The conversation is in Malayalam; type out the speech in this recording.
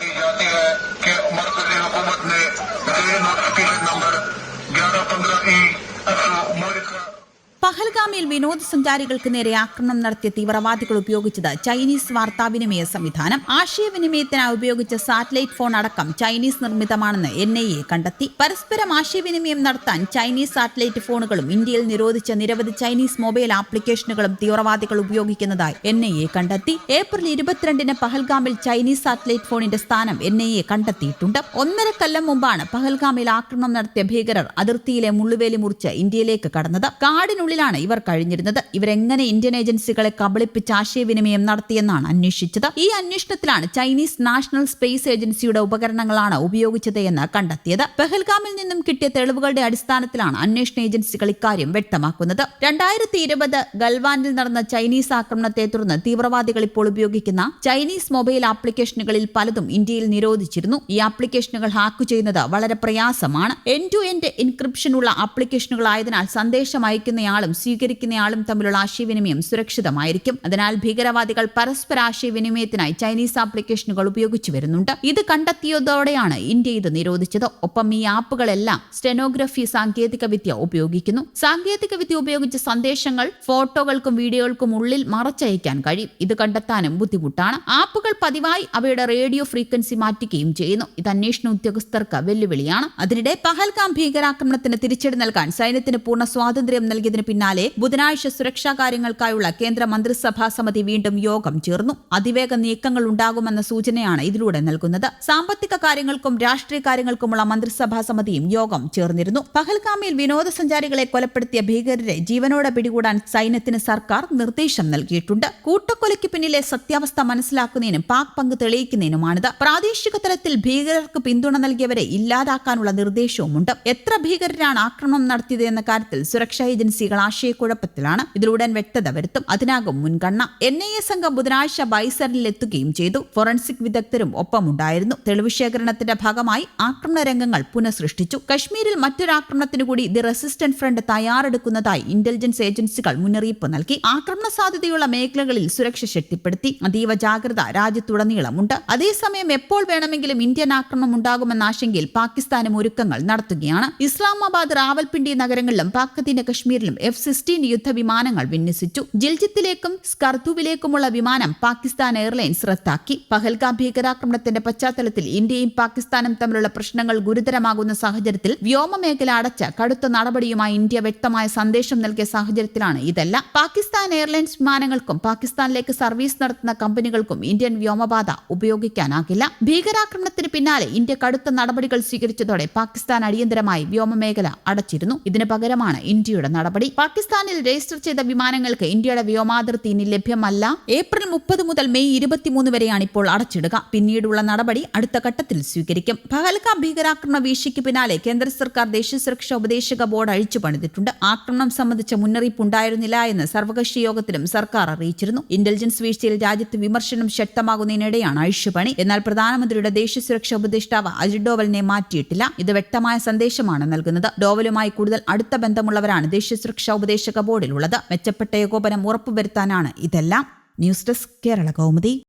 دی جاتی ہے کہ مرکزی حکومت نے نوٹیفکیشن نمبر گیارہ پندرہ ای പഹൽഗാമിൽ വിനോദസഞ്ചാരികൾക്ക് നേരെ ആക്രമണം നടത്തിയ തീവ്രവാദികൾ ഉപയോഗിച്ചത് ചൈനീസ് വാർത്താവിനിമയ സംവിധാനം. ആശയവിനിമയത്തിനായി ഉപയോഗിച്ച സാറ്റലൈറ്റ് ഫോൺ അടക്കം ചൈനീസ് നിർമ്മിതമാണെന്ന് എൻ ഐ എ കണ്ടെത്തി. പരസ്പരം ആശയവിനിമയം നടത്താൻ ചൈനീസ് സാറ്റലൈറ്റ് ഫോണുകളും ഇന്ത്യയിൽ നിരോധിച്ച നിരവധി ചൈനീസ് മൊബൈൽ ആപ്ലിക്കേഷനുകളും തീവ്രവാദികൾ ഉപയോഗിക്കുന്നതായി എൻ ഐ എ കണ്ടെത്തി. ഏപ്രിൽ ഇരുപത്തിരണ്ടിന് പഹൽഗാമിൽ ചൈനീസ് സാറ്റലൈറ്റ് ഫോണിന്റെ സ്ഥാനം എൻ ഐ എ കണ്ടെത്തിയിട്ടുണ്ട്. ഒന്നര കൊല്ലം മുമ്പാണ് പഹൽഗാമിൽ ആക്രമണം നടത്തിയ ഭീകരർ അതിർത്തിയിലെ മുള്ളുവേലി മുറിച്ച് ഇന്ത്യയിലേക്ക് കടന്നത്. കാടിനുള്ളിലാണ് ഇവർ കഴിഞ്ഞിരുന്നത്. ഇവരെങ്ങനെ ഇന്ത്യൻ ഏജൻസികളെ കബളിപ്പിച്ച് ആശയവിനിമയം നടത്തിയെന്നാണ് അന്വേഷിച്ചത്. ഈ അന്വേഷണത്തിലാണ് ചൈനീസ് നാഷണൽ സ്പേസ് ഏജൻസിയുടെ ഉപകരണങ്ങളാണ് ഉപയോഗിച്ചത് എന്ന് കണ്ടെത്തിയത്. പെഹൽഗാമിൽ നിന്നും കിട്ടിയ തെളിവുകളുടെ അടിസ്ഥാനത്തിലാണ് അന്വേഷണ ഏജൻസികൾ ഇക്കാര്യം വ്യക്തമാക്കുന്നത്. രണ്ടായിരത്തി ഇരുപത് ഗൽവാനിൽ നടന്ന ചൈനീസ് ആക്രമണത്തെ തുടർന്ന് തീവ്രവാദികൾ ഇപ്പോൾ ഉപയോഗിക്കുന്ന ചൈനീസ് മൊബൈൽ ആപ്ലിക്കേഷനുകളിൽ പലതും ഇന്ത്യയിൽ നിരോധിച്ചിരുന്നു. ഈ ആപ്ലിക്കേഷനുകൾ ഹാക്ക് ചെയ്യുന്നത് വളരെ പ്രയാസമാണ്. എൻ ടു എൻഡ് എൻക്രിപ്ഷനുള്ള ആപ്ലിക്കേഷനുകളായതിനാൽ സന്ദേശം അയക്കുന്നയാളും സ്വീകരിക്കുന്നയാളും തമ്മിലുള്ള ആശയവിനിമയം സുരക്ഷിതമായിരിക്കും. അതിനാൽ ഭീകരവാദികൾ പരസ്പര ആശയവിനിമയത്തിനായി ചൈനീസ് ആപ്ലിക്കേഷനുകൾ ഉപയോഗിച്ചു വരുന്നുണ്ട്. ഇത് കണ്ടെത്തിയതോടെയാണ് ഇന്ത്യ ഇത് നിരോധിച്ചത്. ഒപ്പം ഈ ആപ്പുകളെല്ലാം സ്റ്റെനോഗ്രഫി സാങ്കേതിക വിദ്യ ഉപയോഗിക്കുന്നു. സാങ്കേതിക വിദ്യ ഉപയോഗിച്ച് സന്ദേശങ്ങൾ ഫോട്ടോകൾക്കും വീഡിയോകൾക്കും ഉള്ളിൽ മറച്ചയക്കാൻ കഴിയും. ഇത് കണ്ടെത്താനും ബുദ്ധിമുട്ടാണ്. ആപ്പുകൾ പതിവായി അവയുടെ റേഡിയോ ഫ്രീക്വൻസി മാറ്റുകയും ചെയ്യുന്നു. ഇത് അന്വേഷണ ഉദ്യോഗസ്ഥർക്ക് വെല്ലുവിളിയാണ്. അതിനിടെ പഹൽഗാം ഭീകരാക്രമണത്തിന് തിരിച്ചടി നൽകാൻ സൈന്യത്തിന് പൂർണ സ്വാതന്ത്ര്യം നൽകിയതിന് പിന്നാലെ ബുധനാഴ്ച സുരക്ഷാ കാര്യങ്ങൾക്കായുള്ള കേന്ദ്ര മന്ത്രിസഭാ സമിതി വീണ്ടും യോഗം ചേർന്നു. അതിവേഗ നീക്കങ്ങൾ ഉണ്ടാകുമെന്ന സൂചനയാണ് ഇതിലൂടെ നൽകുന്നത്. സാമ്പത്തിക കാര്യങ്ങൾക്കും രാഷ്ട്രീയ കാര്യങ്ങൾക്കുമുള്ള മന്ത്രിസഭാ സമിതിയും യോഗം ചേർന്നിരുന്നു. പഹൽഗാമിയിൽ വിനോദസഞ്ചാരികളെ കൊലപ്പെടുത്തിയ ഭീകരരെ ജീവനോടെ പിടികൂടാൻ സൈന്യത്തിന് സർക്കാർ നിർദ്ദേശം നൽകിയിട്ടുണ്ട്. കൂട്ടക്കൊലയ്ക്ക് പിന്നിലെ സത്യാവസ്ഥ മനസ്സിലാക്കുന്നതിനും പാക് പങ്ക് തെളിയിക്കുന്നതിനുമാണിത്. പ്രാദേശിക തലത്തിൽ ഭീകരർക്ക് പിന്തുണ നൽകിയവരെ ഇല്ലാതാക്കാനുള്ള നിർദ്ദേശവുമുണ്ട്. എത്ര ഭീകരരാണ് ആക്രമണം നടത്തിയത് എന്ന കാര്യത്തിൽ സുരക്ഷാ ഏജൻസികൾ ആശയക്കുഴപ്പത്തിലാണ് ഇതിലുടൻ വ്യക്തത വരുത്തും. അതിനാകും മുൻഗണന. എൻ ഐ എ സംഘം ബുധനാഴ്ച ബൈസറിൽ എത്തുകയും ചെയ്തു. ഫോറൻസിക് വിദഗ്ധരും ഒപ്പമുണ്ടായിരുന്നു. തെളിവ് ശേഖരണത്തിന്റെ ഭാഗമായി ആക്രമണ രംഗങ്ങൾ പുനഃസൃഷ്ടിച്ചു. കശ്മീരിൽ മറ്റൊരു ആക്രമണത്തിനു കൂടി ദി റെസിസ്റ്റന്റ് ഫ്രണ്ട് തയ്യാറെടുക്കുന്നതായി ഇന്റലിജൻസ് ഏജൻസികൾ മുന്നറിയിപ്പ് നൽകി. ആക്രമണ സാധ്യതയുള്ള മേഖലകളിൽ സുരക്ഷ ശക്തിപ്പെടുത്തി. അതീവ ജാഗ്രത രാജ്യത്തുടനീളമുണ്ട്. അതേസമയം എപ്പോൾ വേണമെങ്കിലും ഇന്ത്യൻ ആക്രമണം ഉണ്ടാകുമെന്ന ആശങ്കയിൽ പാകിസ്ഥാനും ഒരുക്കങ്ങൾ നടത്തുകയാണ്. ഇസ്ലാമാബാദ് റാവൽപിണ്ടി നഗരങ്ങളിലും പാക്കത്തിന്റെ കശ്മീരിലും എഫ് സിക്സ്റ്റീൻ യുദ്ധ വിമാനങ്ങൾ വിന്യസിച്ചു. ജിൽജിത്തിലേക്കും സ്കർദുവിലേക്കുമുള്ള വിമാനം പാകിസ്ഥാൻ എയർലൈൻസ് റദ്ദാക്കി. പഹൽഗാം ഭീകരാക്രമണത്തിന്റെ പശ്ചാത്തലത്തിൽ ഇന്ത്യയും പാകിസ്ഥാനും തമ്മിലുള്ള പ്രശ്നങ്ങൾ ഗുരുതരമാകുന്ന സാഹചര്യത്തിൽ വ്യോമമേഖല അടച്ച കടുത്ത നടപടിയുമായി ഇന്ത്യ വ്യക്തമായ സന്ദേശം നൽകിയ സാഹചര്യത്തിലാണ് ഇതല്ല. പാകിസ്ഥാൻ എയർലൈൻസ് വിമാനങ്ങൾക്കും പാകിസ്ഥാനിലേക്ക് സർവീസ് നടത്തുന്ന കമ്പനികൾക്കും ഇന്ത്യൻ വ്യോമപാത ഉപയോഗിക്കാനാകില്ല. ഭീകരാക്രമണത്തിന് പിന്നാലെ ഇന്ത്യ കടുത്ത നടപടികൾ സ്വീകരിച്ചതോടെ പാകിസ്ഥാൻ അടിയന്തരമായി വ്യോമമേഖല അടച്ചിരുന്നു. ഇതിന് പകരമാണ് ഇന്ത്യയുടെ നടപടി. പാകിസ്ഥാനിൽ രജിസ്റ്റർ ചെയ്ത വിമാനങ്ങൾക്ക് ഇന്ത്യയുടെ വ്യോമാതിർത്തി ഇനി ലഭ്യമല്ല. ഏപ്രിൽ മുപ്പത് മുതൽ മെയ് ഇരുപത്തിമൂന്ന് വരെയാണ് ഇപ്പോൾ അടച്ചിടുക. പിന്നീടുള്ള നടപടി അടുത്ത ഘട്ടത്തിൽ സ്വീകരിക്കും. പഹൽഗാം ഭീകരാക്രമണ വീഴ്ചയ്ക്ക് പിന്നാലെ കേന്ദ്ര സർക്കാർ ദേശീയ സുരക്ഷാ ഉപദേശക ബോർഡ് അഴിച്ചു പണിതിട്ടുണ്ട്. ആക്രമണം സംബന്ധിച്ച മുന്നറിയിപ്പ് ഉണ്ടായിരുന്നില്ല എന്ന് സർവകക്ഷി യോഗത്തിലും സർക്കാർ അറിയിച്ചിരുന്നു. ഇന്റലിജൻസ് വീഴ്ചയിൽ രാജ്യത്ത് വിമർശനം ശക്തമാകുന്നതിനിടെയാണ് അഴിച്ചുപണി എന്നാൽ പ്രധാനമന്ത്രിയുടെ ദേശീയ സുരക്ഷാ ഉപദേഷ്ടാവ് അജിത് ഡോവലിനെ മാറ്റിയിട്ടില്ല. ഇത് വ്യക്തമായ സന്ദേശമാണ് നൽകുന്നത്. ഡോവലുമായി കൂടുതൽ അടുത്ത ബന്ധമുള്ളവരാണ് ദേശീയ സുരക്ഷാ ഉപദേശക ബോർഡിലുള്ളത്. മെച്ചപ്പെട്ട ഏകോപനം ഉറപ്പുവരുത്താനാണ് ഇതെല്ലാം. News desk Kerala Kaumudi.